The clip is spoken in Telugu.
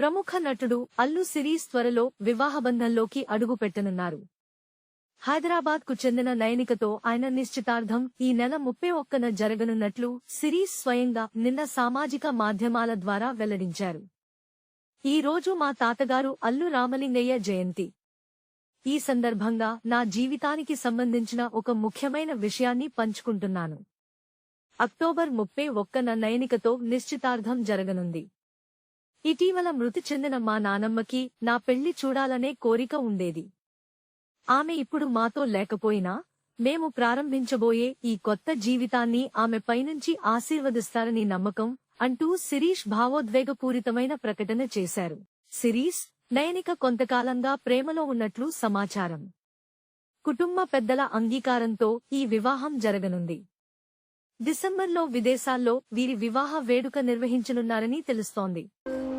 ప్రముఖ నటుడు అల్లు సిరీస్ త్వరలో వివాహబంధంలోకి అడుగుపెట్టనున్నారు. హైదరాబాద్కు చెందిన నయనికతో ఆయన నిశ్చితార్థం ఈ నెల ముప్పై ఒక్కన జరగనున్నట్లు సిరీస్ స్వయంగా నిన్న సామాజిక మాధ్యమాల ద్వారా వెల్లడించారు. ఈ రోజు మా తాతగారు అల్లు రామలింగయ్య జయంతి. ఈ సందర్భంగా నా జీవితానికి సంబంధించిన ఒక ముఖ్యమైన విషయాన్ని పంచుకుంటున్నాను. అక్టోబర్ ముప్పై ఒక్కన నయనికతో నిశ్చితార్థం జరగనుంది. ఇటీవల మృతి చెందిన మా నానమ్మకి నా పెళ్ళి చూడాలనే కోరిక ఉండేది. ఆమె ఇప్పుడు మాతో లేకపోయినా మేము ప్రారంభించబోయే ఈ కొత్త జీవితాన్ని ఆమె పైనుంచి ఆశీర్వదిస్తారని నమ్మకం అంటూ శిరీష్ భావోద్వేగపూరితమైన ప్రకటన చేశారు. శిరీష్ నయనిక కొంతకాలంగా ప్రేమలో ఉన్నట్లు సమాచారం. కుటుంబ పెద్దల అంగీకారంతో ఈ వివాహం జరగనుంది. డిసెంబర్లో విదేశాల్లో వీరి వివాహ వేడుక నిర్వహించనున్నారని తెలుస్తోంది.